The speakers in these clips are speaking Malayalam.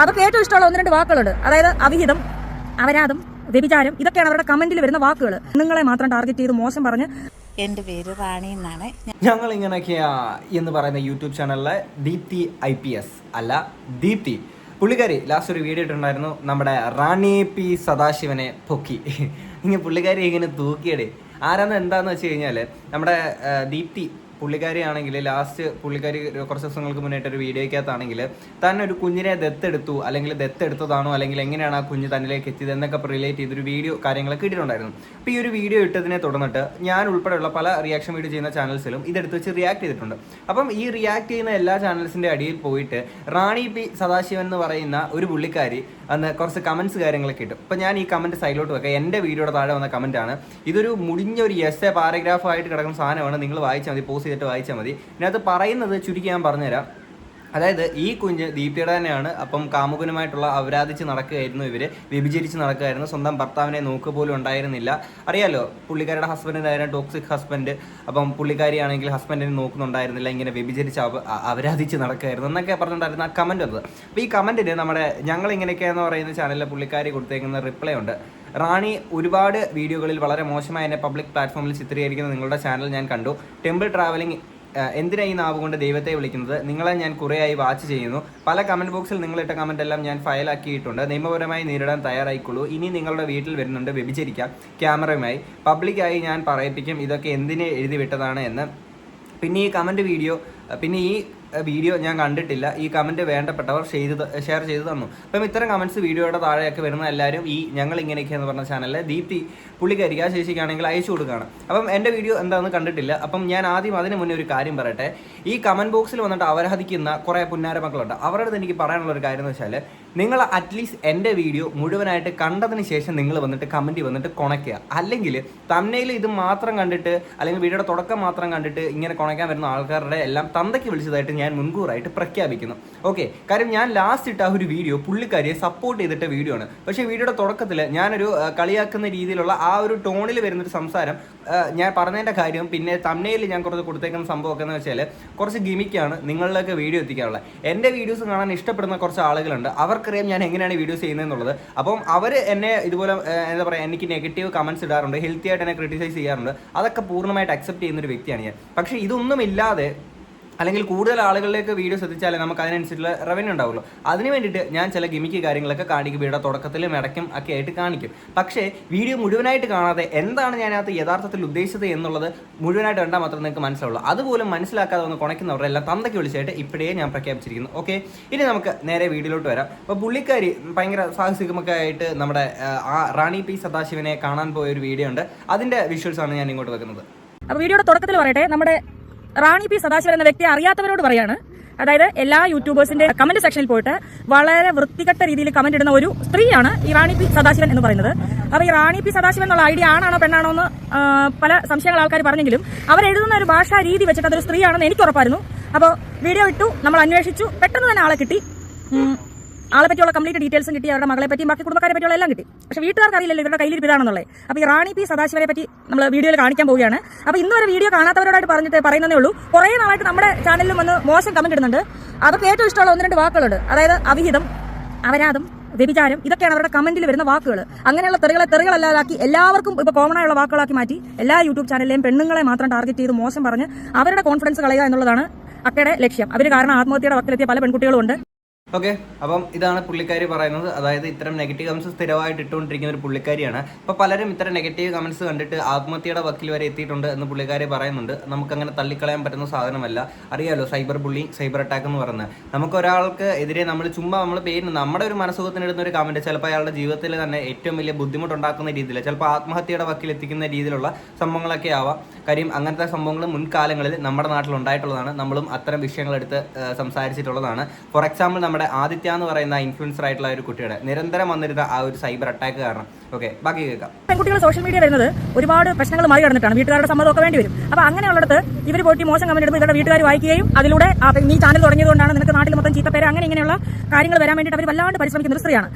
അവർക്ക് ഏറ്റവും ഇഷ്ടമുള്ള ഒന്ന് രണ്ട് വാക്കുകളുണ്ട്. അതായത് അവിഹിതം അപരാധം വ്യഭിചാരം ഇതൊക്കെയാണ് അവരുടെ കമന്റിൽ വരുന്ന വാക്കുകൾ. നിങ്ങളെ മാത്രം ടാർഗറ്റ് ചെയ്ത് മോശം പറഞ്ഞ് എന്റെ പേര് റാണി എന്നാണ്. ഞങ്ങൾ ഇങ്ങനെയൊക്കെയാ എന്ന് പറയുന്ന യൂട്യൂബ് ചാനലിലെ ദീപ്തി ഐ പി എസ് അല്ല ദീപ്തി. പുള്ളിക്കാരി ലാസ്റ്റ് ഒരു വീഡിയോ ഇട്ടുണ്ടായിരുന്നു നമ്മുടെ റാണി പി സദാശിവനെ പൊക്കി. ഇങ്ങനെ പുള്ളിക്കാരി ഇങ്ങനെ തൂക്കിയടേ. ആരാന്ന് എന്താന്ന് വെച്ച് കഴിഞ്ഞാൽ നമ്മുടെ ദീപ്തി പുള്ളിക്കാരി ആണെങ്കിൽ ലാസ്റ്റ് പുള്ളിക്കാരി കുറച്ച് ദിവസങ്ങൾക്ക് മുന്നേറ്റ ഒരു വീഡിയോയ്ക്കകത്താണെങ്കിൽ തന്നെ ഒരു കുഞ്ഞിനെ ദത്തെടുത്തു അല്ലെങ്കിൽ ദത്തെടുത്തതാണോ അല്ലെങ്കിൽ എങ്ങനെയാണ് ആ കുഞ്ഞ് തന്നിലേക്ക് എത്തിയത് എന്നൊക്കെ റിലേറ്റ് ചെയ്തൊരു വീഡിയോ കാര്യങ്ങളൊക്കെ ഇട്ടിട്ടുണ്ടായിരുന്നു. അപ്പോൾ ഈ ഒരു വീഡിയോ ഇട്ടതിനെ തുടർന്നിട്ട് ഞാൻ ഉൾപ്പെടെയുള്ള പല റിയാക്ഷൻ വീഡിയോ ചെയ്യുന്ന ചാനൽസിലും ഇതെടുത്ത് വെച്ച് റിയാക്ട് ചെയ്തിട്ടുണ്ട്. അപ്പം ഈ റിയാക്ട് ചെയ്യുന്ന എല്ലാ ചാനൽസിന്റെ അടിയിൽ പോയിട്ട് റാണി പി സദാശിവൻ എന്ന് പറയുന്ന ഒരു പുള്ളിക്കാരി അന്ന് കുറച്ച് കമൻസ് കാര്യങ്ങളൊക്കെ കിട്ടും അപ്പോൾ ഞാൻ ഈ കമന്റ് സൈഡിലോട്ട് വെക്കാം. എന്റെ വീഡിയോയുടെ താഴെ വന്ന കമന്റാണ് ഇതൊരു മുടിഞ്ഞ ഒരു എസ് എ പാരഗ്രാഫായിട്ട് കിടക്കുന്ന സാധനമാണ്. നിങ്ങൾ വായിച്ചാൽ മതി പോസ്റ്റ് ചെയ്തിട്ട് വായിച്ചാൽ മതി. ഇതിനകത്ത് പറയുന്നത് ചുരുക്കി ഞാൻ പറഞ്ഞുതരാം. അതായത് ഈ കുഞ്ഞ് ദീപ്തിയുടെ തന്നെയാണ് അപ്പം കാമുകനുമായിട്ടുള്ള അവരാധിച്ച് നടക്കുകയായിരുന്നു ഇവർ. വ്യഭിചരിച്ച് നടക്കുകയായിരുന്നു. സ്വന്തം ഭർത്താവിനെ നോക്കുക പോലും ഉണ്ടായിരുന്നില്ല. അറിയാലോ പുള്ളിക്കാരുടെ ഹസ്ബൻഡിനായിരുന്നു ടോക്സിക് ഹസ്ബൻഡ് അപ്പം പുള്ളിക്കാരിയാണെങ്കിൽ ഹസ്ബൻഡിനെ നോക്കുന്നുണ്ടായിരുന്നില്ല. ഇങ്ങനെ വ്യഭിചരിച്ച് അവ അവരാധിച്ച് നടക്കുകയായിരുന്നു എന്നൊക്കെ പറഞ്ഞിട്ടുണ്ടായിരുന്നു ആ കമന്റ് വന്നത്. അപ്പോൾ ഈ കമന്റിന് നമ്മുടെ ഞങ്ങൾ ഇങ്ങനെയൊക്കെയെന്ന് പറയുന്ന ചാനലിലെ പുള്ളിക്കാരി കൊടുത്തേക്കുന്ന റിപ്ലൈ ഉണ്ട്. റാണി ഒരുപാട് വീഡിയോകളിൽ വളരെ മോശമായ എന്നെ പബ്ലിക് പ്ലാറ്റ്ഫോമിൽ ചിത്രീകരിക്കുന്ന നിങ്ങളുടെ ചാനൽ ഞാൻ കണ്ടു. ടെമ്പിൾ ട്രാവലിംഗ് ഏഹ് എന്തിനാ ഈ നാവ് കൊണ്ട് ദൈവത്തെ വിളിക്കുന്നത്? നിങ്ങളെ ഞാൻ കുറേയായി വാച്ച് ചെയ്യുന്നു. പല കമന്റ് ബോക്സിൽ നിങ്ങളിട്ട കമന്റ് എല്ലാം ഞാൻ ഫയലാക്കിയിട്ടുണ്ട് നിയമപരമായി നേരിടാൻ തയ്യാറായിക്കൊള്ളൂ. ഇനി നിങ്ങളുടെ വീട്ടിൽ വരുന്നുണ്ട് വ്യഭിചരിക്കാം. ക്യാമറയുമായി പബ്ലിക്കായി ഞാൻ പറയിപ്പിക്കും. ഇതൊക്കെ എന്തിനെ എഴുതി വിട്ടതാണ് എന്ന്. പിന്നെ ഈ കമന്റ് വീഡിയോ പിന്നെ ഈ വീഡിയോ ഞാൻ കണ്ടിട്ടില്ല. ഈ കമന്റ് വേണ്ടപ്പെട്ടവർ ചെയ്ത് ഷെയർ ചെയ്ത് തന്നു. അപ്പം ഇത്തരം കമന്റ്സ് വീഡിയോയുടെ താഴെയൊക്കെ വരുന്ന എല്ലാവരും ഈ ഞങ്ങൾ ഇങ്ങനെയൊക്കെയെന്ന് പറഞ്ഞ ചാനലിലെ ദീപ്തി പുള്ളിക്കാരിക്ക് ആ ശേഷിക്കാണെങ്കിൽ അയച്ചു കൊടുക്കുകയാണ്. അപ്പം എന്റെ വീഡിയോ എന്താണെന്ന് കണ്ടിട്ടില്ല. അപ്പം ഞാൻ ആദ്യം അതിന് മുന്നേ ഒരു കാര്യം പറയട്ടെ. ഈ കമന്റ് ബോക്സിൽ വന്നിട്ട് അവരഹദിക്കുന്ന കുറേ പുന്നാര മക്കളുണ്ട്. അവരുടെ എനിക്ക് പറയാനുള്ള ഒരു കാര്യം എന്ന് വെച്ചാൽ നിങ്ങൾ അറ്റ്ലീസ്റ്റ് എന്റെ വീഡിയോ മുഴുവനായിട്ട് കണ്ടതിന് ശേഷം നിങ്ങൾ വന്നിട്ട് കമന്റ് വന്നിട്ട് കുണയ്ക്കുക. അല്ലെങ്കിൽ തന്നെയിൽ ഇത് മാത്രം കണ്ടിട്ട് അല്ലെങ്കിൽ വീഡിയോയുടെ തുടക്കം മാത്രം കണ്ടിട്ട് ഇങ്ങനെ കുണയ്ക്കാൻ വരുന്ന ആൾക്കാരുടെ എല്ലാം തന്തയ്ക്ക് വിളിച്ചതായിട്ട് ഞാൻ മുൻകൂറായിട്ട് പ്രഖ്യാപിക്കുന്നു. ഓക്കെ കാര്യം ഞാൻ ലാസ്റ്റ് ഇട്ട ആ ഒരു വീഡിയോ പുള്ളിക്കാരിയെ സപ്പോർട്ട് ചെയ്തിട്ട വീഡിയോ ആണ്. പക്ഷേ വീഡിയോയുടെ തുടക്കത്തിൽ ഞാനൊരു കളിയാക്കുന്ന രീതിയിലുള്ള ആ ഒരു ടോണിൽ വരുന്നൊരു സംസാരം ഞാൻ പറഞ്ഞതിന്റെ കാര്യം പിന്നെ തമ്മയിൽ ഞാൻ കുറച്ച് കൊടുത്തേക്കുന്ന സംഭവമൊക്കെ എന്ന് വെച്ചാൽ കുറച്ച് ഗിമിക്കാണ് നിങ്ങളിലേക്ക് വീഡിയോ എത്തിക്കാനുള്ളത് എന്റെ വീഡിയോസ് കാണാൻ ഇഷ്ടപ്പെടുന്ന കുറച്ച് ആളുകളുണ്ട്. അവർക്കറിയാം ഞാൻ എങ്ങനെയാണ് വീഡിയോസ് ചെയ്യുന്നതെന്നുള്ളത്. അപ്പം അവർ എന്നെ ഇതുപോലെ എന്താ പറയുക എനിക്ക് നെഗറ്റീവ് കമൻസ് ഇടാറുണ്ട് ഹെൽത്തി ആയിട്ട് എന്നെ ക്രിട്ടിസൈസ് ചെയ്യാറുണ്ട്. അതൊക്കെ പൂർണമായിട്ട് അക്സെപ്റ്റ് ചെയ്യുന്ന ഒരു വ്യക്തിയാണ് ഞാൻ. പക്ഷേ ഇതൊന്നുമില്ലാതെ അല്ലെങ്കിൽ കൂടുതൽ ആളുകളിലേക്ക് വീഡിയോസ് എത്തിച്ചാലേ നമുക്ക് അതിനനുസരിച്ചുള്ള റവന്യൂ ഉണ്ടാവുള്ളൂ. അതിന് വേണ്ടിയിട്ട് ഞാൻ ചില ഗിമിക്ക് കാര്യങ്ങളൊക്കെ കാണിക്കും വീഡിയോ തുടക്കത്തിലും ഇടയ്ക്കും ഒക്കെ ആയിട്ട് കാണിക്കും. പക്ഷേ വീഡിയോ മുഴുവനായിട്ട് കാണാതെ എന്താണ് ഞാനകത്ത് യഥാർത്ഥത്തിൽ ഉദ്ദേശിച്ചത് എന്നുള്ളത് മുഴുവനായിട്ട് കണ്ടാൽ മാത്രമേ നിങ്ങൾക്ക് മനസ്സിലാവുള്ളൂ. അതുപോലും മനസ്സിലാക്കാതെ ഒന്ന് കുണയ്ക്കുന്നവരെല്ലാം തന്തയ്ക്ക് വിളിച്ചായിട്ട് ഇപ്പോഴേ ഞാൻ പ്രഖ്യാപിച്ചിരിക്കുന്നു. ഓക്കെ? ഇനി നമുക്ക് നേരെ വീഡിയോയിലോട്ട് വരാം. അപ്പോൾ പുള്ളിക്കാരി ഭയങ്കര സാഹസികമൊക്കെ ആയിട്ട് നമ്മുടെ ആ, റാണി പി സദാശിവനെ കാണാൻ പോയ ഒരു വീഡിയോ ഉണ്ട്. അതിന്റെ വിഷ്വൽസ് ആണ് ഞാൻ ഇങ്ങോട്ട് വെക്കുന്നത്. അപ്പോൾ വീഡിയോയുടെ തുടക്കത്തിൽ പറയട്ടെ നമ്മുടെ റാണി പി സദാശിവൻ എന്ന വ്യക്തിയെ അറിയാത്തവരോട് പറയാണ്. അതായത് എല്ലാ യൂട്യൂബേഴ്സിന്റെ കമന്റ് സെക്ഷനിൽ പോയിട്ട് വളരെ വൃത്തികെട്ട രീതിയിൽ കമന്റ് ഇടുന്ന ഒരു സ്ത്രീയാണ് ഈ റാണി പി സദാശിവൻ എന്ന് പറയുന്നത്. അപ്പൊ ഈ റാണി പി സദാശിവൻ എന്നുള്ള ഐഡിയ ആണാണോ പെണ്ണാണോ എന്ന് പല സംശയങ്ങൾ ആൾക്കാർ പറഞ്ഞെങ്കിലും അവരെഴുതുന്ന ഒരു ഭാഷാ രീതി വെച്ചിട്ട് അതൊരു സ്ത്രീയാണെന്ന് എനിക്ക് ഉറപ്പായിരുന്നു. അപ്പോൾ വീഡിയോ ഇട്ടു നമ്മൾ അന്വേഷിച്ചു പെട്ടെന്ന് തന്നെ ആളെ കിട്ടി. ആളെ പറ്റിയുള്ള കംപ്ലീറ്റ് ഡീറ്റെയിൽസും കിട്ടി അവരുടെ മകളെ പറ്റിയും ബാക്കി കുടുംബക്കാരെ പറ്റിയുള്ള എല്ലാം കിട്ടി. പക്ഷേ വീട്ടുകാർക്ക് അറിയില്ലല്ലോ ഇവരുടെ കയ്യിൽ ഇതാണെന്നുള്ളത് അപ്പോൾ ഈ റാണി പി സദാശിവരെ പറ്റി നമ്മൾ വീഡിയോയിൽ കാണിക്കാൻ പോവുകയാണ്. അപ്പോൾ ഇന്ന് വരെ വീഡിയോ കാണാത്തവരോടായിട്ട് പറഞ്ഞിട്ട് പറയുന്നതേ ഉള്ളൂ. കുറേ നാളായിട്ട് നമ്മുടെ ചാനലിലും വന്ന് മോശം കമന്റ് ഇടുന്നുണ്ട്. അതൊക്കെ ഏറ്റവും ഇഷ്ടമുള്ള ഒന്ന് രണ്ട് വാക്കുകളുണ്ട്. അതായത് അവിഹിതം അപരാധം വ്യഭിചാരം ഇതൊക്കെയാണ് അവരുടെ കമന്റിൽ വരുന്ന വാക്കുകൾ അങ്ങനെയുള്ള തെറികളെ തെറികളല്ലാതാക്കി എല്ലാവർക്കും ഇപ്പോൾ കോമൺ ആയുള്ള വാക്കുകളാക്കി മാറ്റി എല്ലാ യൂട്യൂബ് ചാനലിലെയും പെണ്ണുങ്ങളെ മാത്രം ടാർഗറ്റ് ചെയ്ത് മോശം പറഞ്ഞ് അവരുടെ കോൺഫിഡൻസ് കളയുക എന്നുള്ളതാണ് അക്കയുടെ ലക്ഷ്യം. അവർ കാരണം ആത്മഹത്യയുടെ വക്കിലെത്തിയ പല പെൺകുട്ടികളും ഉണ്ട്. ഓക്കെ അപ്പം ഇതാണ് പുള്ളിക്കാരി പറയുന്നത്. അതായത് ഇത്തരം നെഗറ്റീവ് കമൻസ് സ്ഥിരമായിട്ട് ഇട്ടുകൊണ്ടിരിക്കുന്ന ഒരു പുള്ളിക്കാരിയാണ്. അപ്പോൾ പലരും ഇത്തരം നെഗറ്റീവ് കമൻസ് കണ്ടിട്ട് ആത്മഹത്യയുടെ വക്കിൽ വരെ എത്തിയിട്ടുണ്ട് എന്ന് പുള്ളിക്കാരി പറയുന്നുണ്ട്. നമുക്കങ്ങനെ തള്ളിക്കളയാൻ പറ്റുന്ന സാധനമല്ല. അറിയാലോ സൈബർ ബുള്ളി സൈബർ അറ്റാക്ക് എന്ന് പറയുന്നത്. നമുക്ക് ഒരാൾക്ക് എതിരെ നമ്മൾ ചുമ്മാ നമ്മൾ പേര് നമ്മുടെ ഒരു മനസ്സുഖത്തിനിടുന്ന ഒരു കമന്റ് ചിലപ്പോൾ അയാളുടെ ജീവിതത്തിൽ തന്നെ ഏറ്റവും വലിയ ബുദ്ധിമുട്ടുണ്ടാക്കുന്ന രീതിയിൽ ചിലപ്പോൾ ആത്മഹത്യയുടെ വക്കിൽ എത്തിക്കുന്ന രീതിയിലുള്ള സംഭവങ്ങളൊക്കെ ആവാം. കാര്യം അങ്ങനത്തെ സംഭവങ്ങൾ മുൻകാലങ്ങളിൽ നമ്മുടെ നാട്ടിൽ ഉണ്ടായിട്ടുള്ളതാണ്. നമ്മളും അത്തരം വിഷയങ്ങളെടുത്ത് സംസാരിച്ചിട്ടുള്ളതാണ്. ഫോർ എക്സാമ്പിൾ നമ്മുടെ ആദിത്യ എന്ന് പറയുന്ന ഇൻഫ്ലുവൻസർ ആയിട്ടുള്ള ഒരു കുട്ടിയുടെ നിരന്തരം വന്നിരുന്ന ആ ഒരു സൈബർ അറ്റാക്ക് കാരണം. ഓക്കെ ബാക്കി കേൾക്കാം. പെൺകുട്ടികൾ സോഷ്യൽ മീഡിയ വരുന്നത് ഒരുപാട് പ്രശ്നങ്ങൾ മാറി കടന്നിട്ടാണ്. വീട്ടുകാരുടെ സമ്മതമൊക്കെ വേണ്ടി വരും. അപ്പൊ അങ്ങനെയുള്ളിടത്ത് ഇവർ പോയിട്ട് മോശം കമന്റ് ഇടുമ്പോൾ ഇവരുടെ വീട്ടുകാർ വായിക്കുകയും അതിലൂടെ നീ ചാനൽ തുടങ്ങിയതുകൊണ്ടാണ് നിനക്ക് നാട്ടിൽ മൊത്തം ചീത്തപ്പേര് അങ്ങനെ ഇങ്ങനെയുള്ള കാര്യങ്ങൾ വരാൻ വേണ്ടിയിട്ട് അവർ വല്ലാണ്ട് പരിശ്രമിക്കുന്ന ഒരു സ്ത്രീയാണ്.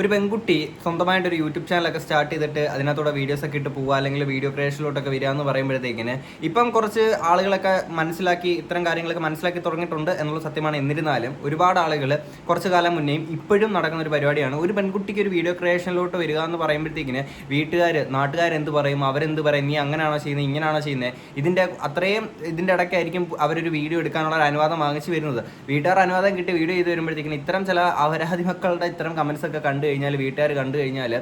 ഒരു പെൺകുട്ടി സ്വന്തമായിട്ട് ഒരു യൂട്യൂബ് ചാനലൊക്കെ സ്റ്റാർട്ട് ചെയ്തിട്ട് അതിനകത്തൂടെ വീഡിയോസ് ഒക്കെ ഇട്ട് പോവുക അല്ലെങ്കിൽ വീഡിയോ ക്രിയേഷനിലോട്ടൊക്കെ വരിക എന്ന് പറയുമ്പോഴത്തേക്കിന് ഇപ്പം കുറച്ച് ആളുകളൊക്കെ മനസ്സിലാക്കി ഇത്തരം കാര്യങ്ങളൊക്കെ മനസ്സിലാക്കി തുടങ്ങിയിട്ടുണ്ട് എന്നുള്ള സത്യമാണ്. എന്നിരുന്നാലും ഒരുപാട് ആളുകൾ കുറച്ച് കാലം മുന്നേയും ഇപ്പോഴും നടക്കുന്ന ഒരു പരിപാടിയാണ്. ഒരു പെൺകുട്ടിക്ക് ഒരു വീഡിയോ ക്രിയേഷനിലോട്ട് വരിക എന്ന് പറയുമ്പോഴത്തേക്കിന് വീട്ടുകാർ നാട്ടുകാർ എന്ത് പറയും അവരെന്ത് പറയും നീ അങ്ങനെയാണോ ചെയ്യുന്നത് ഇങ്ങനെയാണോ ചെയ്യുന്നത് ഇതിന്റെ അത്രയും ഇതിന്റെ ഇടയ്ക്കായിരിക്കും അവരൊരു വീഡിയോ എടുക്കാനുള്ള ഒരു അനുവാദം വാങ്ങിച്ചു വരുന്നത്. വീട്ടുകാർ അനുവാദം കിട്ടി വീഡിയോ ചെയ്ത് വരുമ്പോഴത്തേക്കിന് ഇത്തരം ചില അപരാധി മക്കളുടെ ഇത്തരം കമൻസ് ഒക്കെ കണ്ടു കഴിഞ്ഞാൽ വീട്ടുകാർ കണ്ടു കഴിഞ്ഞാൽ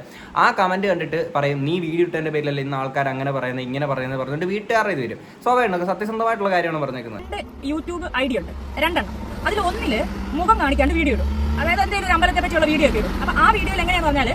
ആ കമന്റ് കണ്ടിട്ട് പറയും നീ വീഡിയോ ഇട്ടതിന്റെ പേരിലല്ല ഇന്ന് ആൾക്കാർ അങ്ങനെ പറയുന്നത് ഇങ്ങനെ പറയുന്നത് പറഞ്ഞിട്ട് വീട്ടുകാരുടെ ഇത് വരും. സ്വാഭാവിക സത്യസന്ധമായിട്ടുള്ള കാര്യമാണ് പറഞ്ഞേക്കുന്നത്. യൂട്യൂബ് ഐഡിയ ഉണ്ട്. രണ്ടെണ്ണം. അതിൽ ഒന്നിൽ മുഖം കാണിക്കാണ്ട് വീഡിയോ ഇടും. അതായത് എന്തെങ്കിലും അമ്പലത്തെ പറ്റിയുള്ള വീഡിയോ ഒക്കെ ഇടും. അപ്പൊ ആ വീഡിയോയിൽ എങ്ങനെയാണെന്ന് പറഞ്ഞാൽ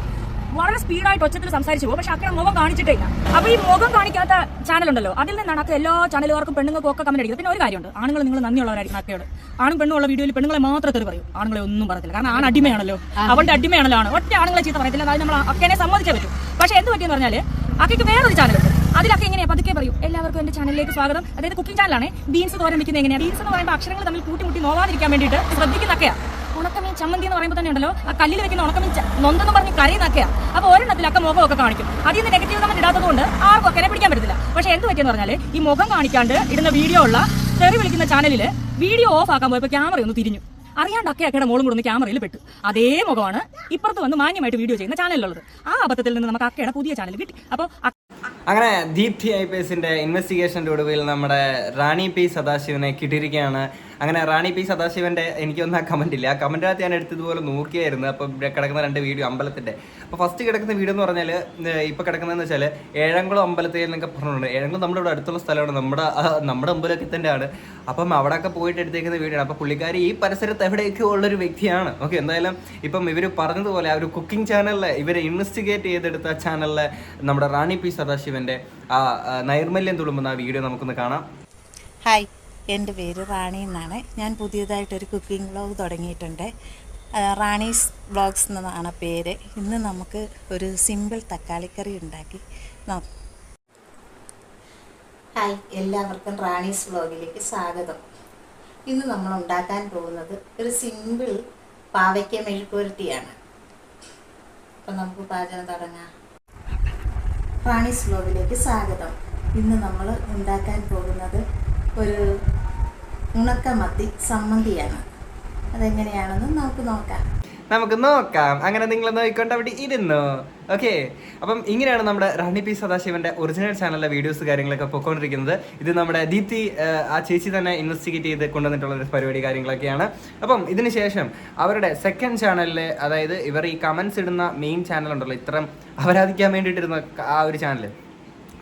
വളരെ സ്പീഡായിട്ട് ഒച്ചത്തിൽ സംസാരിച്ചു പോകും. പക്ഷെ അക്കരെ മുഖം കാണിച്ചിട്ടില്ല. അപ്പൊ ഈ മുഖം കാണിക്കാത്ത ചാനലുണ്ടല്ലോ. അതിൽ നിന്നാണ് അക്ക എല്ലാ ചാനലുകാർക്കും പെണ്ണുങ്ങൾക്കും ഒക്കെ കമന്റ് അടിക്കുന്നത് പിന്നെ ഒരു കാര്യമുണ്ട്. ആണുങ്ങൾ നിങ്ങൾ നന്ദിയുള്ളവരായിരിക്കും അക്കയോട് ആണും പെണ്ണുള്ള വീഡിയോയിൽ പെണ്ണുങ്ങളെ മാത്രം തെറി പറയും. ആണുങ്ങളെ ഒന്നും പറയത്തില്ല. കാരണം ആണ് അടിമയാണല്ലോ. അവന്റെ അടിമയാണല്ലോ. ആണ്. ഒറ്റ ആണുങ്ങളെ ചീത്ത പറയത്തില്ല. അതായത് നമ്മൾ അക്കനെ സമ്മതിച്ചേ പറ്റും. പക്ഷെ എന്ത് പറ്റിയെന്ന് പറഞ്ഞാൽ അക്കയ്ക്ക് വേറൊരു ചാനലുണ്ട്. അതിലൊക്കെ എങ്ങനെയാ? പതുക്കെ പറയൂ. എല്ലാവർക്കും എന്റെ ചാനലിലേക്ക് സ്വാഗതം. അതായത് കുക്കിംഗ് ചാനലാണ്. ബീൻസ് തോരൻ വെക്കുന്നത് എങ്ങനെയാണ് ബീൻസ് എന്ന് പറയുമ്പോൾ അക്ഷരങ്ങൾ തമ്മിൽ കൂട്ടിമുട്ടി നോവാതിരിക്കാൻ വേണ്ടിയിട്ട് ശ്രദ്ധിക്കുന്നൊക്കെയാണ് ഉണക്കമീൻ ചമ്മന്തി എന്ന് പറയുമ്പോൾ തന്നെ ഉണ്ടല്ലോ ആ കല്ലിൽ വെക്കുന്ന ഉണക്കമീൻ നൊന്തെന്ന് പറഞ്ഞ് കരയുന്നൊക്കെയാ അപ്പൊ ഒരെണ്ണത്തിലൊക്കെ മുഖമൊക്കെ കാണിക്കും. അതിൽ നിന്ന് നെഗറ്റീവ് കമന്റ് ഇടാത്തതുകൊണ്ട് ആർക്കും ഒക്കെ പിടിക്കാൻ പറ്റില്ല പക്ഷെ എന്ത് പറ്റിയെന്ന് പറഞ്ഞാൽ ഈ മുഖം കാണിക്കാണ്ട് ഇടുന്ന വീഡിയോ ഉള്ള തെറി വിളിക്കുന്ന ചാനലിൽ വീഡിയോ ഓഫ് ആക്കാൻ പോയപ്പോൾ ക്യാമറ ഒന്ന് തിരിഞ്ഞു. അറിയാണ്ട് അക്കെ അക്കയുടെ മോളും കൂടെ ഒന്ന് ക്യാമറയിൽ പെട്ടു. അതേ മുഖമാണ് ഇപ്പുറത്ത് വന്ന് മാന്യമായിട്ട് വീഡിയോ ചെയ്യുന്ന ചാനലിലുള്ളത്. ആ അബദ്ധത്തിൽ നിന്ന് നമുക്ക് അക്കയുടെ പുതിയ ചാനൽ കിട്ടി. അപ്പോൾ അങ്ങനെ ദീപ്തി ഐ പി എസിന്റെ ഇൻവെസ്റ്റിഗേഷന്റെ ഒടുവിൽ നമ്മുടെ റാണി പി സദാശിവനെ കിട്ടിയിരിക്കുകയാണ്. അങ്ങനെ റാണി പി സദാശിവന്റെ എനിക്കൊന്നും ആ കമന്റ് ഇല്ല. ആ കമന്റിനകത്ത് ഞാൻ എടുത്തതുപോലെ നോക്കിയായിരുന്നു. അപ്പൊ ഇവിടെ കിടക്കുന്ന രണ്ട് വീഡിയോ അമ്പലത്തിന്റെ. അപ്പൊ ഫസ്റ്റ് കിടക്കുന്ന വീഡിയോ എന്ന് പറഞ്ഞാൽ ഇപ്പൊ കിടക്കുന്നതെന്ന് വെച്ചാൽ ഏഴംകുളം അമ്പലത്തിൽ എന്നൊക്കെ പറഞ്ഞിട്ടുണ്ട്. ഏഴംകുളം നമ്മുടെ ഇവിടെ അടുത്തുള്ള സ്ഥലമാണ്. നമ്മുടെ നമ്മുടെ അമ്പലമൊക്കെ തന്നെയാണ്. അപ്പം അവിടെയൊക്കെ പോയിട്ട് എടുത്തേക്കുന്ന വീഡിയോ ആണ്. അപ്പൊ പുള്ളിക്കാരി ഈ പരിസരത്ത് എവിടെയൊക്കെ ഉള്ളൊരു വ്യക്തിയാണ്. ഓക്കെ എന്തായാലും ഇപ്പം ഇവർ പറഞ്ഞതുപോലെ ആ ഒരു കുക്കിംഗ് ചാനലിലെ ഇവരെ ഇൻവെസ്റ്റിഗേറ്റ് ചെയ്തെടുത്ത ചാനലിലെ നമ്മുടെ റാണി പി സദാശിവന്റെ ആ ആ, നൈർമല്യം തുളുമ്പുന്ന വീഡിയോ നമുക്കൊന്ന് കാണാം. ഹായ് എന്റെ പേര് റാണി എന്നാണ്. ഞാൻ പുതിയതായിട്ടൊരു കുക്കിംഗ് വ്ളോഗ് തുടങ്ങിയിട്ടുണ്ട്. റാണീസ് വ്ളോഗ്സ് എന്നാണ് പേര്. ഇന്ന് നമുക്ക് ഒരു സിമ്പിൾ തക്കാളിക്കറി ഉണ്ടാക്കി ഹായ് എല്ലാവർക്കും റാണീസ് വ്ളോഗിലേക്ക് സ്വാഗതം. ഇന്ന് നമ്മൾ ഉണ്ടാക്കാൻ പോകുന്നത് ഒരു സിമ്പിൾ പാവയ്ക്ക മെഴുക്കുവരട്ടിയാണ്. അപ്പം നമുക്ക് പാചകം തുടങ്ങാം. റാണീസ് വ്ലോഗിലേക്ക് സ്വാഗതം. ഇന്ന് നമ്മൾ ഉണ്ടാക്കാൻ പോകുന്നത് ഒരു ഉണക്കമത്തി സമ്മന്തിയാണ്. അതെങ്ങനെയാണെന്ന് നമുക്ക് നോക്കാം. നമുക്ക് നോക്കാം. അങ്ങനെ നിങ്ങൾ നോക്കിക്കൊണ്ട് അവിടെ ഇരുന്നു. ഓക്കെ അപ്പം ഇങ്ങനെയാണ് നമ്മുടെ റാണി പി സദാശിവന്റെ ഒറിജിനൽ ചാനലിലെ വീഡിയോസ് കാര്യങ്ങളൊക്കെ പൊയ്ക്കൊണ്ടിരിക്കുന്നത് ഇത് നമ്മുടെ ദീപ്തി ആ, ചേച്ചി തന്നെ ഇൻവെസ്റ്റിഗേറ്റ് ചെയ്ത് കൊണ്ടുവന്നിട്ടുള്ള ഒരു പരിപാടി കാര്യങ്ങളൊക്കെയാണ്. അപ്പം ഇതിനുശേഷം അവരുടെ സെക്കൻഡ് ചാനലിൽ അതായത് ഇവർ ഈ കമന്റ്സ് ഇടുന്ന മെയിൻ ചാനൽ ഉണ്ടല്ലോ ഇത്രയും അപരാധിക്കാൻ വേണ്ടിയിട്ടിരുന്ന ആ ഒരു ചാനൽ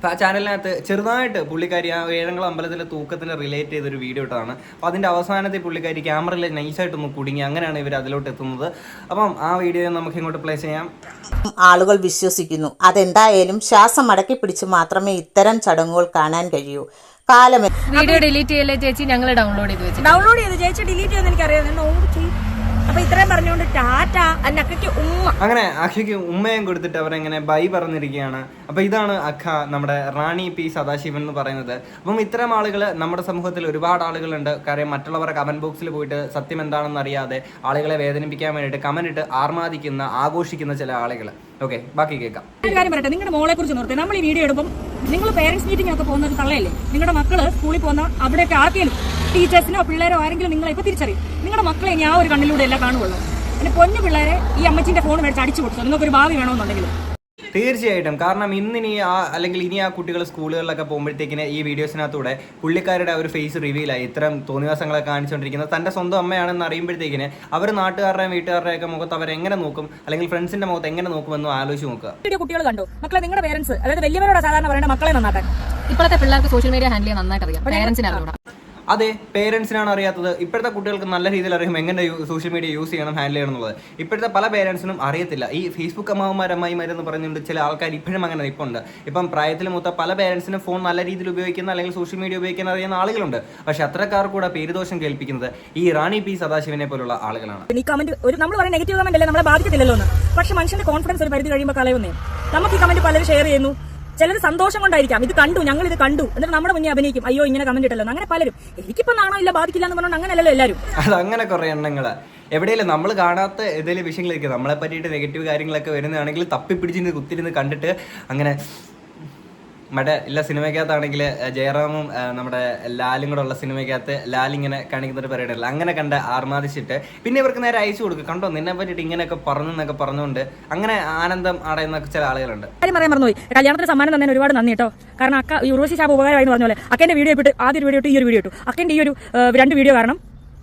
ആ ചാനലിനകത്ത് ചെറുതായിട്ട് പുള്ളിക്കാരി ആ ഏഴംകുളം അമ്പലത്തിലെ തൂക്കത്തിന് റിലേറ്റ് ചെയ്തൊരു വീഡിയോ ഇട്ടതാണ്. അപ്പോൾ അതിന്റെ അവസാനത്തിൽ പുള്ളിക്കാരി ക്യാമറയിൽ നൈസായിട്ടൊന്ന് കുടുങ്ങി. അങ്ങനെയാണ് ഇവർ അതിലോട്ട് എത്തുന്നത്. അപ്പം ആ വീഡിയോ നമുക്ക് ഇങ്ങോട്ട് പ്ലേ ചെയ്യാം. ആളുകൾ വിശ്വസിക്കുന്നു. അതെന്തായാലും ശ്വാസം അടക്കി പിടിച്ച് മാത്രമേ ഇത്തരം ചടങ്ങുകൾ കാണാൻ കഴിയൂ. കാലം വീഡിയോ ഡിലീറ്റ് ചെയ്യല്ലേ ചേച്ചി? ഞങ്ങൾ ഡൗൺലോഡ് ചെയ്ത് വെച്ചു ഡൗൺലോഡ് ചെയ്ത്. ചേച്ചി ഡിലീറ്റ് ചെയ്യുന്ന എനിക്കറിയാം. അപ്പൊ ഇത്രയും പറഞ്ഞുകൊണ്ട് ടാറ്റ അന്നക്കയ്ക്ക് ഉമ്മ. അങ്ങനെ അഖയ്ക്ക് ഉമ്മയും കൊടുത്തിട്ട് അവരെങ്ങനെ ബൈ പറഞ്ഞിരിക്കുകയാണ്. അപ്പൊ ഇതാണ് അഖ നമ്മുടെ റാണി പി സദാശിവൻ എന്ന് പറയുന്നത്. അപ്പം ഇത്തരം ആളുകൾ നമ്മുടെ സമൂഹത്തിൽ ഒരുപാട് ആളുകളുണ്ട്. കാര്യം മറ്റുള്ളവരുടെ കമന്റ് ബോക്സിൽ പോയിട്ട് സത്യം എന്താണെന്ന് അറിയാതെ ആളുകളെ വേദനിപ്പിക്കാൻ വേണ്ടിയിട്ട് കമന്റ് ഇട്ട് ആർമാദിക്കുന്ന ആഘോഷിക്കുന്ന ചില ആളുകൾ ഓക്കെ ബാക്കി കേൾക്കാം. കാര്യം പറയട്ടെ നിങ്ങളുടെ മോളെ കുറിച്ച് നോർത്തെ നമ്മൾ ഈ വീഡിയോ എടുപ്പം നിങ്ങൾ പേരൻസ് മീറ്റിംഗ് ഒക്കെ പോകുന്നത് തള്ളയല്ലേ? നിങ്ങളുടെ മക്കൾ സ്കൂളിൽ പോകുന്ന അവിടെയൊക്കെ ആർക്കെങ്കിലും ടീച്ചേഴ്സിനോ പിള്ളേരോ ആരെങ്കിലും നിങ്ങളെ ഇപ്പൊ തിരിച്ചറിയും. നിങ്ങളുടെ മക്കളെ ഞാൻ ആ ഒരു കണ്ണിലൂടെ എല്ലാം കാണുള്ളൂ പിന്നെ പൊന്നു പിള്ളേരെ ഈ അമ്മച്ചിന്റെ ഫോൺ മേടിച്ച് അടിച്ചു കൊടുത്തു നിങ്ങൾക്ക് ഒരു ഭാവി വേണമെന്നുണ്ടെങ്കിൽ. തീർച്ചയായിട്ടും. കാരണം ഇന്നിനി ആ അല്ലെങ്കിൽ ഇനി ആ കുട്ടികൾ സ്കൂളുകളിലൊക്കെ പോകുമ്പോഴത്തേക്കിന് ഈ വീഡിയോസിനകത്തൂടെ പുള്ളിക്കാരുടെ ഒരു ഫേസ് റിവീലായി ഇത്തരം തോന്നിവാസങ്ങളെ കാണിച്ചുകൊണ്ടിരിക്കുന്നത് തന്റെ സ്വന്തം അമ്മയാണെന്ന് അറിയുമ്പോഴത്തേക്കിന് അവർ നാട്ടുകാരുടെയും വീട്ടുകാരുടെയൊക്കെ മുഖത്ത് അവർ എങ്ങനെ നോക്കും? അല്ലെങ്കിൽ ഫ്രണ്ട്സിന്റെ മുഖത്ത് എങ്ങനെ നോക്കുമെന്നും ആലോചിച്ച് നോക്കുക. വീഡിയോ കുട്ടികൾ കണ്ടു? മക്കളെ നിങ്ങളുടെ പേരൻസ് അതായത് വലിയവരോട് സാധാരണ പറയേണ്ട മക്കളെ നന്നാക്കാൻ. ഇപ്പോഴത്തെ പിള്ളേർക്ക് സോഷ്യൽ മീഡിയ ഹാൻഡിൽ ചെയ്യാൻ നന്നായിട്ട് അറിയാം പേരൻസിന് അറിഞ്ഞൂടാ അതെ പേരൻസിനാണ് അറിയാത്തത്. ഇപ്പോഴത്തെ കുട്ടികൾക്ക് നല്ല രീതിയിൽ അറിയും എങ്ങനെ സോഷ്യൽ മീഡിയ യൂസ് ചെയ്യണം ഹാൻഡിൽ ചെയ്യണം എന്നുള്ളത്. ഇപ്പോഴത്തെ പല പേരൻസിനും അറിയത്തില്ല. ഈ ഫേസ്ബുക്ക് അമ്മാവന്മാർ അമ്മായിമാരെന്ന് പറഞ്ഞുകൊണ്ട് ചില ആൾക്കാർ ഇപ്പോഴും അങ്ങനെ നിൽപ്പുണ്ട് ഇപ്പം പ്രായത്തിൽ മൂത്ത പല പേരൻസിനും ഫോൺ നല്ല രീതിയിൽ ഉപയോഗിക്കുന്ന അല്ലെങ്കിൽ സോഷ്യൽ മീഡിയ ഉപയോഗിക്കാൻ അറിയുന്ന ആളുകളുണ്ട്. പക്ഷെ അത്രക്കാർ കൂടെ പേരുദോഷം കേൾപ്പിക്കുന്നത് ഈ റാണി പി സദാശിവനെ പോലുള്ള ആളുകളാണ്. ഈ കമന്റ് ഒരു നമ്മൾ പറയുന്ന നെഗറ്റീവ് കമന്റ് അല്ലേ നമ്മളെ ബാധിക്കത്തില്ലല്ലോ പക്ഷെ മനുഷ്യന്റെ കോൺഫിഡൻസ് ഒരു പരിധി കഴിയുമ്പോൾ കളയുന്നേ. നമുക്ക് ഈ കമന്റ് പലരും ഷെയർ ചെയ്യുന്നു. ചിലർ സന്തോഷം കൊണ്ടായിരിക്കാം. ഇത് കണ്ടു ഞങ്ങൾ ഇത് കണ്ടു. എന്നിട്ട് നമ്മുടെ മുന്നേ അഭിനയിക്കും. അയ്യോ ഇങ്ങനെ കമന്റ് ഇട്ടല്ലോ അങ്ങനെ പലരും. എനിക്കിപ്പോ നാണോ ഇല്ല ബാധിക്കില്ല എന്ന് പറഞ്ഞുകൊണ്ട് അങ്ങനെയല്ലോ എല്ലാവരും അത് അങ്ങനെ കുറെ എണ്ണങ്ങൾ. എവിടെയല്ല നമ്മൾ കാണാത്ത ഏതെങ്കിലും വിഷയങ്ങളൊക്കെ നമ്മളെ പറ്റിയിട്ട് നെഗറ്റീവ് കാര്യങ്ങളൊക്കെ വരുന്നതാണെങ്കിൽ തപ്പിപ്പിടിച്ചിരുന്ന് കുത്തിരുന്ന് കണ്ടിട്ട് അങ്ങനെ മറ്റേ ഇല്ല സിനിമയ്ക്കകത്താണെങ്കിൽ ജയറാമും നമ്മുടെ ലാലും കൂടെ ഉള്ള സിനിമയ്ക്കകത്ത് ലാൽ ഇങ്ങനെ കാണിക്കുന്ന ഒരു പരിപാടി അല്ല അങ്ങനെ കണ്ട് ആർമാദിച്ചിട്ട് പിന്നെ ഇവർക്ക് നേരെ അയച്ചു കൊടുക്കും. കണ്ടോ? നിന്നെ പറ്റിയിട്ട് ഇങ്ങനെയൊക്കെ പറഞ്ഞു എന്നൊക്കെ പറഞ്ഞുകൊണ്ട് അങ്ങനെ ആനന്ദം അടയുന്ന ചില ആളുകളുണ്ട്. കാര്യം പറയാൻ മറന്നുപോയി. കല്യാണത്തിന് സമ്മാനം തന്നെ ഒരുപാട് നന്ദി കേട്ടോ. കാരണം അക്ക ഈ ഉർവശി ശാപ ഉപകാരമായി പറഞ്ഞ പോലെ അക്കേന്റെ വീഡിയോ ഇട്ട് ആദ്യ ഒരു വീഡിയോ ഇട്ട് ഈ ഒരു വീഡിയോ ഇട്ടു. അക്കേന്റെ ഈ ഒരു രണ്ട് വീഡിയോ കാരണം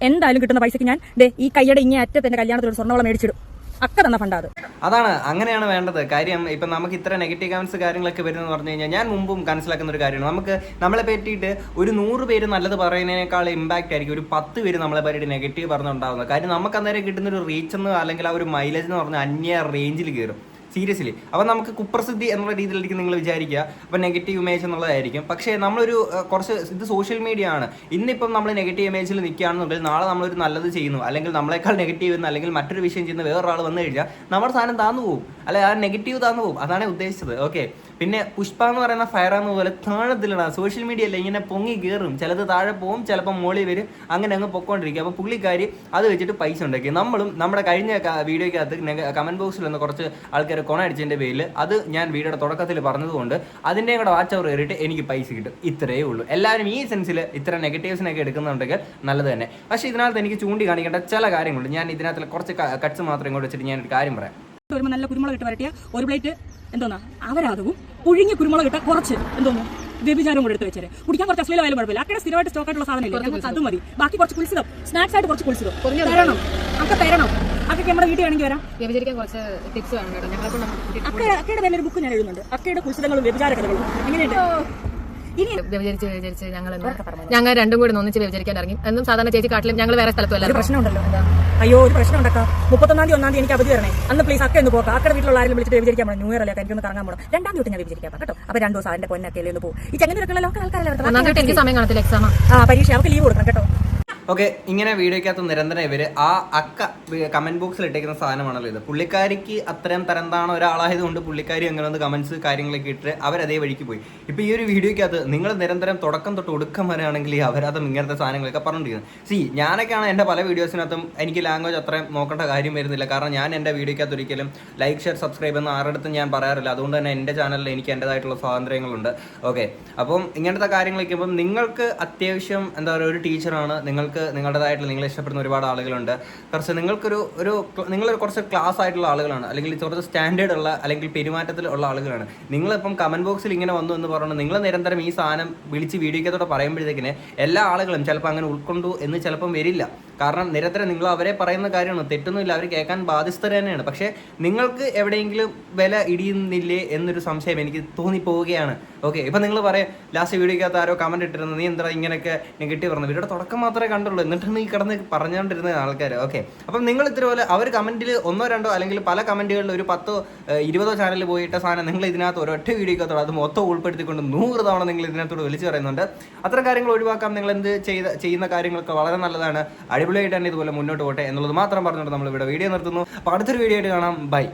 എന്തായാലും കിട്ടുന്ന പൈസയ്ക്ക് ഞാൻ ഈ കൈയുടെ ഇങ്ങേ അറ്റത്ത് കല്യാണത്തിൽ ഒരു സ്വർണവളം മേടിച്ചിടും. അക്ക തന്ന ഫണ്ടാ അതാണ് അങ്ങനെയാണ് വേണ്ടത്. കാര്യം ഇപ്പം നമുക്ക് ഇത്ര നെഗറ്റീവ് കമൻസ് കാര്യങ്ങളൊക്കെ വരുന്നത് പറഞ്ഞു കഴിഞ്ഞാൽ ഞാൻ മുമ്പും മനസ്സിലാക്കുന്ന ഒരു കാര്യമാണ്. നമുക്ക് നമ്മളെ പറ്റിയിട്ട് ഒരു നൂറ് പേര് നല്ലത് പറയുന്നതിനേക്കാൾ ഇമ്പാക്റ്റ് ആയിരിക്കും. ഒരു പത്ത് പേര് നമ്മളെ പറ്റിയിട്ട് നെഗറ്റീവ് പറഞ്ഞുണ്ടാവുന്നത്. കാര്യം നമുക്ക് അന്നേരം കിട്ടുന്ന ഒരു റീച്ച് എന്ന് അല്ലെങ്കിൽ ആ ഒരു മൈലേജ് എന്ന് പറഞ്ഞാൽ അന്യ റേഞ്ചിൽ കയറും സീരിയസ്ലി. അപ്പം നമുക്ക് കുപ്രസിദ്ധി എന്നുള്ള രീതിയിലായിരിക്കും നിങ്ങൾ വിചാരിക്കുക. അപ്പം നെഗറ്റീവ് ഇമേജ് എന്നുള്ളതായിരിക്കും. പക്ഷേ നമ്മളൊരു കുറച്ച് ഇത് സോഷ്യൽ മീഡിയ ആണ് ഇന്നിപ്പം നമ്മൾ നെഗറ്റീവ് ഇമേജിൽ നിൽക്കുകയാണെന്നുണ്ടെങ്കിൽ നാളെ നമ്മളൊരു നല്ലത് ചെയ്യുന്നു. അല്ലെങ്കിൽ നമ്മളെക്കാൾ നെഗറ്റീവ് എന്ന് അല്ലെങ്കിൽ മറ്റൊരു വിഷയം ചെയ്യുന്ന വേറൊരാൾ വന്നു കഴിഞ്ഞാൽ നമ്മുടെ സാധനം താന്നു പോകും അല്ലെ ആ നെഗറ്റീവ് താന്നു പോകും അതാണ് ഉദ്ദേശിച്ചത്. ഓക്കെ. പിന്നെ പുഷ്പ എന്ന് പറയുന്ന ഫയർ എന്ന പോലെ താഴത്തിലിടാം സോഷ്യൽ മീഡിയ അല്ല ഇങ്ങനെ പൊങ്ങി കയറും ചിലത് താഴെ പോകും ചിലപ്പോൾ മോളി വരും. അങ്ങനെ അങ്ങ് പൊക്കോണ്ടിരിക്കും. അപ്പോൾ പുള്ളിക്കാരി അത് വെച്ചിട്ട് പൈസ ഉണ്ടാക്കി. നമ്മളും നമ്മുടെ കഴിഞ്ഞ വീഡിയോക്കകത്ത് കമന്റ് ബോക്സിൽ നിന്ന് കുറച്ച് ആൾക്കാർ കൊണ അടിച്ചതിന്റെ പേരിൽ അത് ഞാൻ വീഡിയോയുടെ തുടക്കത്തിൽ പറഞ്ഞതുകൊണ്ട് അതിന്റെയും കൂടെ വാച്ച് അവർ കയറിയിട്ട് എനിക്ക് പൈസ കിട്ടും. ഇത്രയേ ഉള്ളൂ. എല്ലാവരും ഈ സെൻസിൽ ഇത്ര നെഗറ്റീവ്സിനൊക്കെ എടുക്കുന്നുണ്ടെങ്കിൽ നല്ലത് തന്നെ. പക്ഷേ ഇതിനകത്ത് എനിക്ക് ചൂണ്ടി കാണിക്കേണ്ട ചില കാര്യങ്ങളുണ്ട്. ഞാൻ ഇതിനകത്ത് കുറച്ച് കട്ട്സ് മാത്രം ഇങ്ങോട്ട് വെച്ചിട്ട് ഞാൻ ഒരു കാര്യം പറയാം. നല്ല കുരുമുളക് ഇട്ട് വരട്ടിയ. ഒരു പ്ലേറ്റ് എന്തോന്നാ? അവരാതവും പുഴുങ്ങിയ കുരുമുളക് ഇട്ട കുറച്ച് എന്തോന്നു? വ്യഭിചാരം കൂടെ എടുത്ത് വെച്ചേരെ. കുടിക്കാൻ കുറച്ച് അശ്ലീല ആയാലും കുഴപ്പമില്ല. അക്കടെ സ്ഥിരമായിട്ട് സ്റ്റോക്ക് ആയിട്ടുള്ള സാധനം ഇല്ല ഞങ്ങൾക്ക് അത് മതി. ബാക്കി കുറച്ച് കുളിച്ചതോ. സ്നാക്സ് ആയിട്ട് കുറച്ച് കുളിച്ചതോ. തരണം. അക്ക തരണം. അക്കൊക്കെ നമ്മുടെ വീട്ടിൽ വേണമെങ്കിൽ വരാം. വ്യഭിചരിക്കാൻ കുറച്ച് ടിപ്സ് വേണം കേട്ടോ. ഞങ്ങളെ കൊണ്ട് അക്കയുടെ ഒരു ബുക്ക് ഞാൻ എഴുതുന്നുണ്ട്. അക്കയുടെ കുളിച്ചതങ്ങളും വ്യഭിചാര കഥകളും എങ്ങനെയുണ്ട് ഇനി വ്യഭിചരിച്ച് വ്യഭിചരിച്ച് ഞങ്ങൾ ഞങ്ങൾ രണ്ടും കൂടി ഒന്നിച്ച് വ്യഭിചരിക്കാൻ ഇറങ്ങി. എന്നും സാധാരണ ചേച്ചി കാട്ടിലും ഞങ്ങൾ വേറെ സ്ഥലത്തും ഒരു പ്രശ്നം ഉണ്ടല്ലോ അയ്യോ ഒരു പ്രശ്നം ഉണ്ടാക്കാം മുപ്പത്തൊന്നാം തീയതി ഒന്നാം തീയതി എനിക്ക് അവധി വരണേ. അന്ന് പ്ലീസ് അക്ക ഒന്ന് പോക്കാം. അക്കടെ വീട്ടിലുള്ള ആരും വിളിച്ചിട്ട് വ്യഭിചരിക്കാൻ പോകണം ന്യൂ ഇയർ അല്ലേ? എനിക്കൊന്ന് കറങ്ങാൻ പോകണം രണ്ടാം തീയതി ഞാൻ വ്യഭിചരിക്കാം കേട്ടോ. അപ്പൊ രണ്ടു ദിവസം അതിന്റെ പൊന്നൊക്കെ ഒന്ന് പോകും ഈ ചെങ്ങനെ ലോക്കൽ ആൾക്കാരല്ലേ എനിക്ക് സമയം കാണത്തില്ല എക്സാമാ ആ. പരീക്ഷ. അവർക്ക് ലീവ് കൊടുക്കണം കേട്ടോ. ഓക്കെ ഇങ്ങനെ വീഡിയോക്കകത്ത് നിരന്തരം ഇവർ ആ അക്ക കമന്റ് ബോക്സിൽ ഇട്ടേക്കുന്ന സാധനമാണല്ലോ ഇത്. പുള്ളിക്കാരിക്ക് അത്രയും തരം താണ ഒരാളായതുകൊണ്ട് പുള്ളിക്കാരി അങ്ങനെ ഒന്ന് കമൻസ് കാര്യങ്ങളൊക്കെ ഇട്ട് അവരതേ വഴിക്ക് പോയി. ഇപ്പോൾ ഈ ഒരു വീഡിയോക്കകത്ത് നിങ്ങൾ നിരന്തരം തുടക്കം തൊട്ട് ഒടുക്കം ഈ അപരാധം ഇങ്ങനത്തെ സാധനങ്ങളൊക്കെ പറഞ്ഞിരിക്കുന്നത് സി ഞാനൊക്കെയാണ് എന്റെ പല വീഡിയോസിനകത്തും എനിക്ക് ലാംഗ്വേജ് അത്രയും നോക്കേണ്ട കാര്യം വരുന്നില്ല. കാരണം ഞാൻ എന്റെ വീഡിയോക്കകത്ത് ഒരിക്കലും ലൈക്ക് ഷെയർ സബ്സ്ക്രൈബ് എന്ന് ആരുടെ ഞാൻ പറയാറില്ല. അതുകൊണ്ട് തന്നെ എന്റെ ചാനലിൽ എനിക്ക് എന്റെതായിട്ടുള്ള സ്വാതന്ത്ര്യങ്ങളുണ്ട്. ഓക്കെ അപ്പം ഇങ്ങനത്തെ കാര്യങ്ങളൊക്കെ ഇപ്പം നിങ്ങൾക്ക് അത്യാവശ്യം എന്താ പറയുക ഒരു ടീച്ചറാണ് നിങ്ങൾക്ക് നിങ്ങളുടേതായിട്ടുള്ള നിങ്ങളെ ഇഷ്ടപ്പെടുന്ന ഒരുപാട് ആളുകളുണ്ട്. കുറച്ച് നിങ്ങൾക്കൊരു ഒരു നിങ്ങൾ കുറച്ച് ക്ലാസ് ആയിട്ടുള്ള ആളുകളാണ്. അല്ലെങ്കിൽ കുറച്ച് സ്റ്റാൻഡേർഡ് ഉള്ള അല്ലെങ്കിൽ പെരുമാറ്റത്തിൽ ഉള്ള ആളുകളാണ്. നിങ്ങളിപ്പം കമന്റ് ബോക്സിൽ ഇങ്ങനെ വന്നു എന്ന് പറഞ്ഞു നിങ്ങൾ നിരന്തരം ഈ സാധനം വിളിച്ച് വീഡിയോക്കത്തോടെ പറയുമ്പോഴത്തേക്കിന് എല്ലാ ആളുകളും ചിലപ്പോൾ അങ്ങനെ ഉൾക്കൊണ്ടു എന്ന് ചിലപ്പം വരില്ല. കാരണം നിരന്തരം നിങ്ങൾ അവരെ പറയുന്ന കാര്യമാണ്. തെറ്റൊന്നുമില്ല. അവർ കേൾക്കാൻ ബാധ്യസ്ഥർ തന്നെയാണ്. പക്ഷേ നിങ്ങൾക്ക് എവിടെയെങ്കിലും വില ഇടിയുന്നില്ലേ എന്നൊരു സംശയം എനിക്ക് തോന്നിപ്പോവുകയാണ്. ഓക്കെ ഇപ്പം നിങ്ങൾ പറയാം ലാസ്റ്റ് വീഡിയോക്കകത്ത് ആരോ കമന്റ് ഇട്ടിരുന്നത് നീ എന്താ ഇങ്ങനെയൊക്കെ നെഗറ്റീവ് പറഞ്ഞു ഇവരുടെ തുടക്കം മാത്രമേ കണ്ടുള്ളൂ. എന്നിട്ടാണ് ഈ കിടന്ന് പറഞ്ഞുകൊണ്ടിരുന്ന ആൾക്കാർ ഓക്കെ അപ്പം നിങ്ങൾ ഇതുപോലെ അവർ കമന്റിൽ ഒന്നോ രണ്ടോ അല്ലെങ്കിൽ പല കമന്റുകളിൽ ഒരു പത്തോ ഇരുപതോ ചാനലിൽ പോയിട്ട സാധനം നിങ്ങൾ ഇതിനകത്ത് ഒരൊറ്റ വീഡിയോക്കകത്തോടെ അത് മൊത്തം ഉൾപ്പെടുത്തിക്കൊണ്ട് നൂറ് തവണ നിങ്ങൾ ഇതിനകത്തോട് വിളിച്ചു പറയുന്നുണ്ട്. അത്തരം കാര്യങ്ങൾ ഒഴിവാക്കാൻ നിങ്ങൾ എന്ത് ചെയ്ത ചെയ്യുന്ന കാര്യങ്ങളൊക്കെ വളരെ നല്ലതാണ്. അടിപൊളിയായിട്ട് തന്നെ ഇതുപോലെ മുന്നോട്ട് പോട്ടെ എന്നുള്ളത് മാത്രം പറഞ്ഞുകൊണ്ട് നമ്മൾ ഇവിടെ വീഡിയോ നിർത്തുന്നു. അപ്പോൾ അടുത്തൊരു വീഡിയോ ആയിട്ട് കാണാം. ബൈ